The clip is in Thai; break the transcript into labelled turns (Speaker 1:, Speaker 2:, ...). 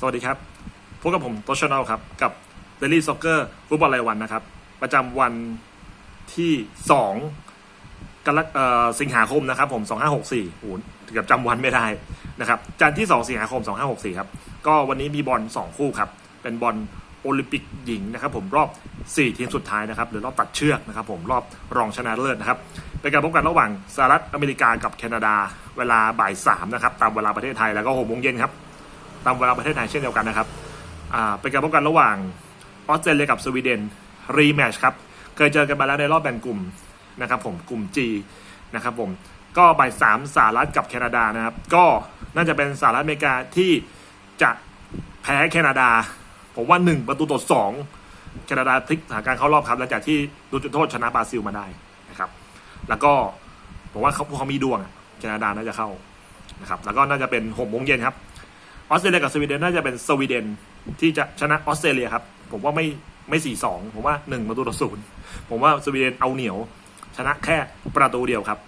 Speaker 1: สวัสดีครับ พบกับผมโตชนอลครับ กับ Daily Soccer ฟุตบอลรายวันนะครับ ประจำวันที่2กันสิงหาคมนะครับผม 2564โอ้โหถึงกับจำวันไม่ได้นะครับ จันทร์ที่ 2 สิงหาคม 2564 ครับ ก็วันนี้มีบอล 2 คู่ครับ เป็นบอลโอลิมปิกหญิงนะครับผมรอบ 4 ทีมสุดท้ายนะครับ หรือรอบตัดเชือกนะครับผมรอบรองชนะเลิศนะครับเป็นการพบกันระหว่างสหรัฐอเมริกากับแคนาดา เวลาบ่ายสามนะครับตามเวลาประเทศไทยแล้วก็หกโมงเย็นครับ ตามเวลาประเทศไทยเช่นเดียวกันนะครับเป็นการพบกันระหว่างออสเตรเลียกับสวีเดนรีแมชครับเคยเจอกันมาแล้วในรอบแบ่งกลุ่มนะครับผมกลุ่ม G นะครับผมก็บ่ายสามสหรัฐกับแคนาดานะครับ ก็น่าจะเป็นสหรัฐอเมริกาที่จะแพ้แคนาดา ผมว่าหนึ่งประตูต่อสองแคนาดาพลิกสถานการณ์เข้ารอบครับหลังจากที่ดูจุดโทษชนะบราซิลมาได้นะครับ แล้วก็ผมว่าเขาพวกเขามีดวงแคนาดาน่าจะเข้านะครับ แล้วก็น่าจะเป็นหกโมงเย็นครับ ออสเตรเลียกับสวีเดนน่าจะเป็นสวีเดนที่จะชนะออสเตรเลียครับ ผมว่าไม่ไม่สี่สองผมว่าหนึ่งประตูต่อศูนย์ผมว่าสวีเดนเอาเหนียว ชนะแค่ประตูเดียวครับ